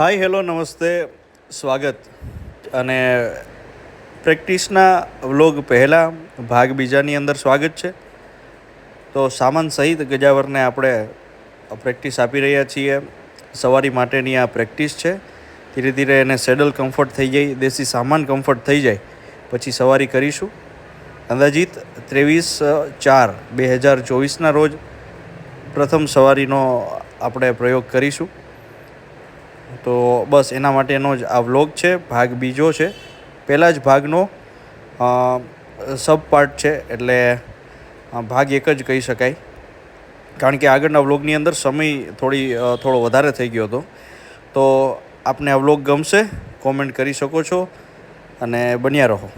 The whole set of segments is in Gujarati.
હાય હેલો નમસ્તે સ્વાગત અને પ્રેક્ટિસના વ્લોગ પહેલાં ભાગ બીજાની અંદર સ્વાગત છે. તો સામાન સહિત ગજાવરને આપણે પ્રેક્ટિસ આપી રહ્યા છીએ. સવારી માટેની આ પ્રેક્ટિસ છે. ધીરે ધીરે એને સેડલ કમ્ફર્ટ થઈ જાય, દેશી સામાન કમ્ફર્ટ થઈ જાય. પછી સવારી કરીશું. અંદાજિત ત્રેવીસ, ચાર, બે હજાર ચોવીસના રોજ પ્રથમ સવારીનો આપણે પ્રયોગ કરીશું. તો બસ એના માટેનો જ આ વ્લોગ છે, ભાગ બીજો છે. પહેલાં જ ભાગનો સબ પાર્ટ છે, એટલે ભાગ એક જ કહી શકાય. કારણ કે આગળના વ્લોગની અંદર સમય થોડી થોડો વધારે થઈ ગયો હતો. તો આપને આ વ્લોગ ગમશે, કોમેન્ટ કરી શકો છો અને બન્યા રહો.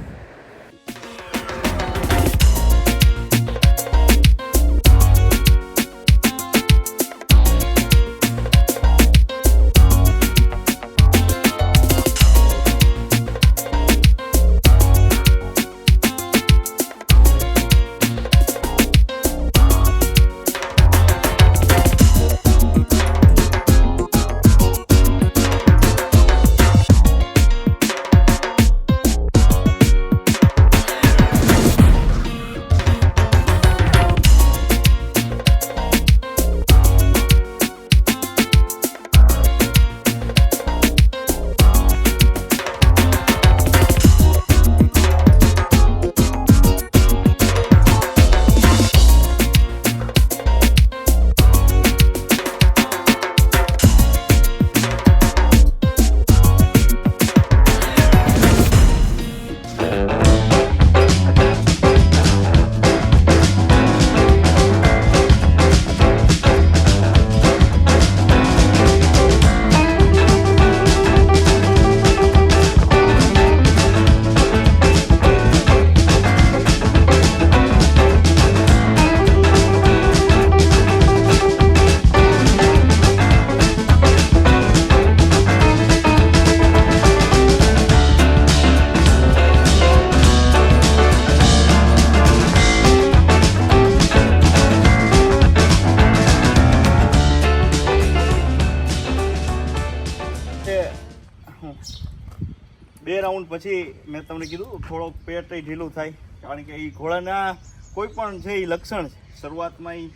રાઉન્ડ પછી મેં તમને કીધું, થોડોક પેટ ઢીલું થાય. કારણ કે એ ઘોડાના કોઈ પણ છે એ લક્ષણ છે, શરૂઆતમાં એ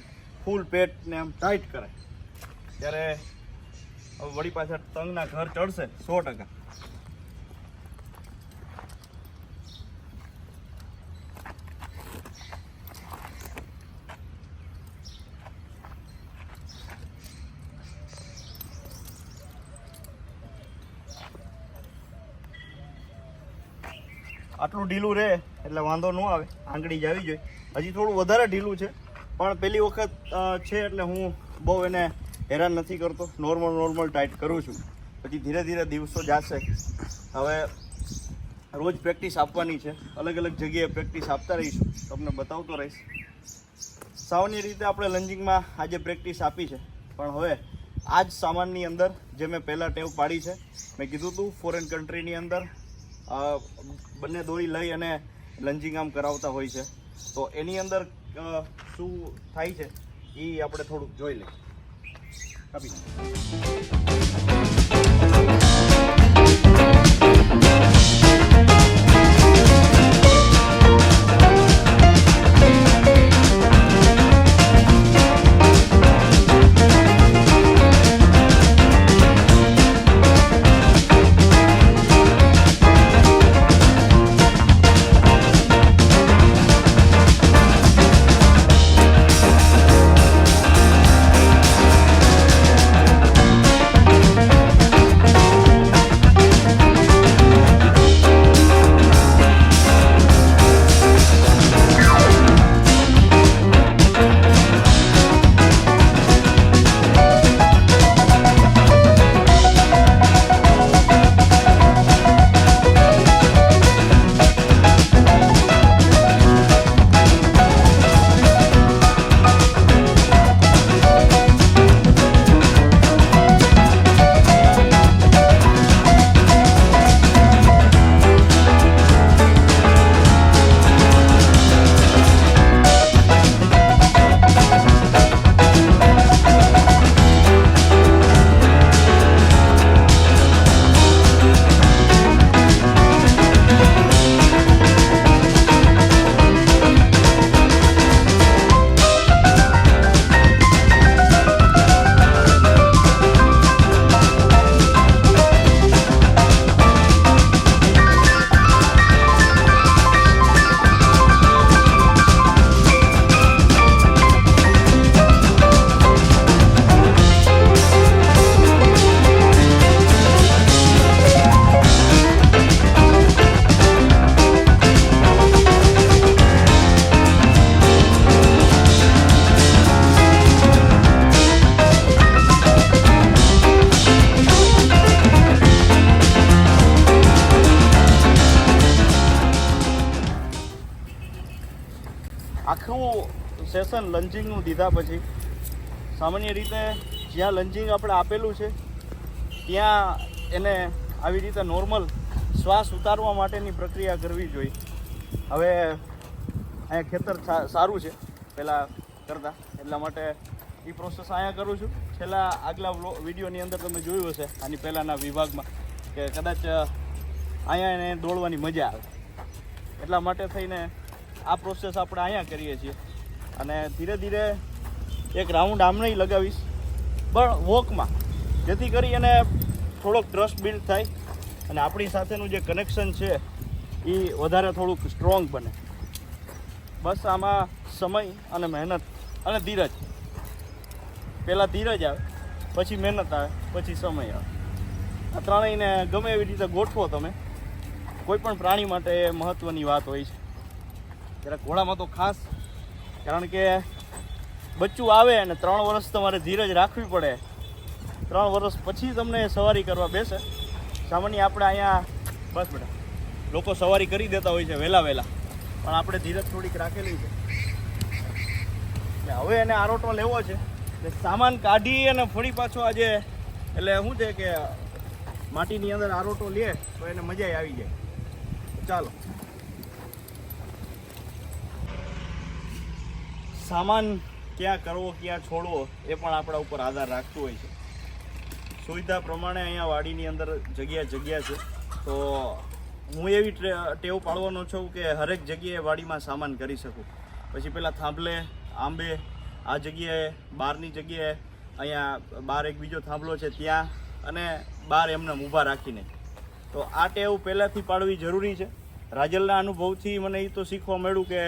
ફૂલ પેટને આમ ટાઈટ કરે ત્યારે હવે વળી પાછા તંગના ઘર ચડશે સો ટકા. આટલું ઢીલું રહે, એટલે વાંધો ન આવે, આંગળી જ આવી જોઈએ હજી થોડું વધારે ઢીલું છે, પણ પહેલી વખત છે એટલે હું બહુ એને હેરાન નથી કરતો. નોર્મલ નોર્મલ ટાઈટ કરું છું. પછી ધીરે ધીરે દિવસો જશે. હવે રોજ પ્રેક્ટિસ આપવાની છે. અલગ અલગ જગ્યાએ પ્રેક્ટિસ આપતા રહીશું. તમને બતાવતો રહીશ. સાવની રીતે આપણે લંજિંગમાં આજે પ્રેક્ટિસ આપી છે. પણ હવે આ જ સામાનની અંદર જે મેં પહેલાં ટેવ પાડી છે, મેં કીધું હતું ફોરેન કન્ટ્રીની અંદર બંને દોરી લઈ અને લંજિંગ આમ કરાવતા હોય છે. તો એની અંદર શું થાય છે? એ આપણે થોડુંક જોઈ લઈએ. કાપી પૂરું સેશન લંચિંગનું દીધા પછી. સામાન્ય રીતે જ્યાં લંચિંગ આપણે આપેલું છે, ત્યાં એને આવી રીતે નોર્મલ શ્વાસ ઉતારવા માટેની પ્રક્રિયા કરવી જોઈએ. હવે અહીંયા ખેતર સારું છે, પહેલાં કરતાં. એટલા માટે એ પ્રોસેસ અહીંયા કરું છું. છેલ્લા આગલા વિડીયોની અંદર તમે જોયું હશે, આની પહેલાંના વિભાગમાં, કે કદાચ અહીંયા એને દોડવાની મજા આવે. એટલા માટે થઈને આ પ્રોસેસ આપણે અહીંયા કરીએ છીએ. અને ધીરે ધીરે એક રાઉન્ડ આમને લગાવીશ. પણ વોકમાં જેથી કરી એને થોડોક ટ્રસ્ટ બિલ્ડ થાય અને આપણી સાથેનું જે કનેક્શન છે એ વધારે થોડુંક સ્ટ્રોંગ બને. બસ આમાં સમય અને મહેનત અને ધીરજ. પહેલાં ધીરજ આવે, પછી મહેનત આવે, પછી સમય આવે. આ ત્રણેયને ગમે એવી રીતે ગોઠવો તમે. કોઈ પણ પ્રાણી માટે એ મહત્ત્વની વાત હોય છે. ત્યારે ઘોડામાં તો ખાસ, કારણ કે બચ્ચું આવે અને ત્રણ વર્ષ તમારે ધીરજ રાખવી પડે. ત્રણ વર્ષ પછી તમને સવારી કરવા બેસે. સામાન્ય આપણે અહીંયા, બસ બેટા, લોકો સવારી કરી દેતા હોય છે વહેલા વહેલા, પણ આપણે ધીરજ થોડીક રાખેલી છે. હવે એને આરોટો લેવો છે. સામાન કાઢી અને ફરી પાછો આજે, એટલે શું છે કે, માટીની અંદર આરોટો લે, તો એને મજા આવી જાય. ચાલો. સામાન ક્યાં કરવો, ક્યાં છોડવો, એ પણ આપણા ઉપર આધાર રાખતું હોય છે. સુવિધા પ્રમાણે અહીંયા વાડીની અંદર જગ્યા જગ્યા છે. તો હું એવી ટેવ પાડવાનો છું કે હરેક જગ્યાએ વાડીમાં સામાન કરી શકું. પછી પેલા થાંભલે, આંબે, આ જગ્યાએ, બહારની જગ્યાએ, અહીંયા બહાર એક બીજો થાંભલો છે ત્યાં, અને બહાર એમને ઊભા રાખીને. તો આ ટેવ પહેલાંથી પાડવી જરૂરી છે. રાજલના અનુભવથી મને એ તો શીખવા મળ્યું કે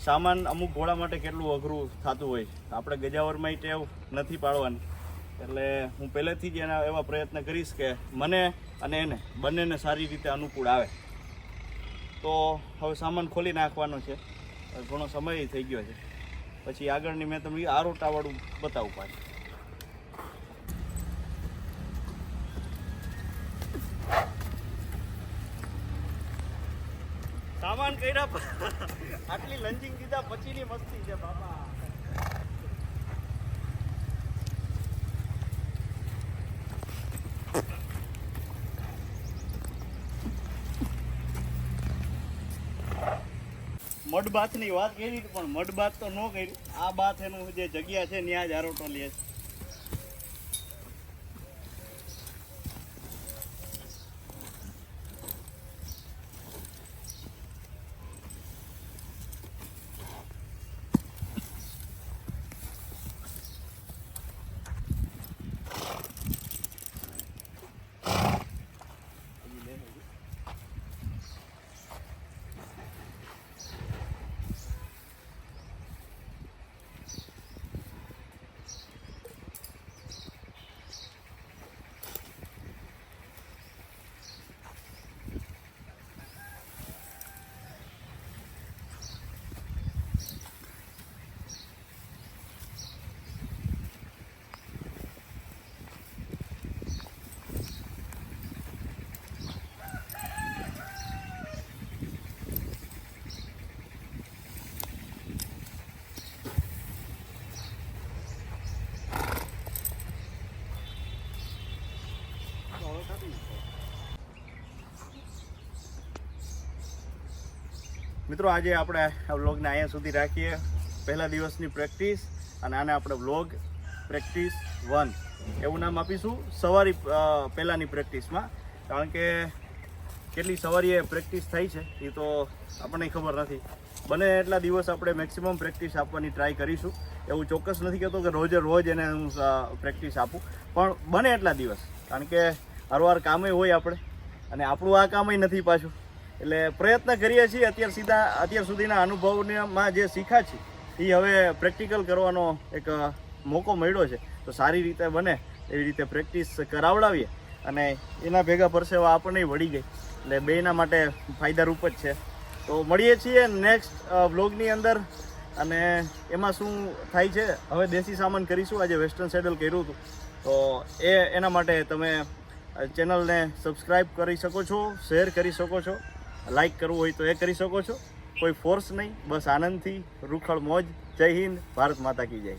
સામાન અમુક ઘોડા માટે કેટલું અઘરું થતું હોય આપણે ગજાવરમાં ટેવ નથી પાડવાની. એટલે હું પહેલેથી જ એના એવા પ્રયત્ન કરીશ કે મને અને એને, બંનેને સારી રીતે અનુકૂળ આવે. તો હવે સામાન ખોલી નાખવાનો છે. ઘણો સમય થઈ ગયો છે. પછી આગળની મેં તમને આરોટાવાળું બતાવું પાછું. સામાન કર્યા આટલી લંચિંગ દીધા, પછીની મસ્તી છે, બાપા. મડ બાથની વાત કરી, પણ મડ બાથ તો ન કરી. આ બાથ એનું જે જગ્યા છે ત્યાં જ આરોટો લે છે મિત્રો, આજે આપણે આ વ્લોગને અહીંયા સુધી રાખીએ. પહેલા દિવસની પ્રેક્ટિસ અને આને આપણે વ્લોગ પ્રેક્ટિસ વન એવું નામ આપીશું. સવારી પહેલાંની પ્રેક્ટિસમાં. કારણ કે કેટલી સવારીએ પ્રેક્ટિસ થઈ છે એ તો આપણને ખબર નથી. બને એટલા દિવસ આપણે મેક્સિમમ પ્રેક્ટિસ આપવાની ટ્રાય કરીશું. એવું ચોક્કસ નથી કહેતો કે રોજે રોજ એને હું પ્રેક્ટિસ આપું. પણ બને એટલા દિવસ. કારણ કે હરવાર કામે હોય આપણે. અને આપણું આ કામય નથી પાછું. એટલે પ્રયત્ન કરીએ છીએ અત્યાર સીધા, અત્યાર સુધીના અનુભવમાં જે શીખ્યા છે એ હવે પ્રેક્ટિકલ કરવાનો એક મોકો મળ્યો છે. તો સારી રીતે બને એવી રીતે પ્રેક્ટિસ કરાવડાવીએ અને એના ભેગા પરસેવા આપણને વળી ગઈ એટલે બેના માટે ફાયદારૂપ જ છે. તો મળીએ છીએ નેક્સ્ટ વ્લોગની અંદર. અને એમાં શું થાય છે, હવે દેશી સામાન કરીશું. આજે વેસ્ટર્ન સેડલ કર્યું હતું. તો એ, એના માટે તમે ચેનલને સબસ્ક્રાઈબ કરી શકો છો, શેર કરી શકો છો. લાઈક કરવું હોય તો એ કરી શકો છો. કોઈ ફોર્સ નહીં. બસ આનંદથી, રૂખળ મોજ. જય હિન્દ. ભારત માતા કી જય.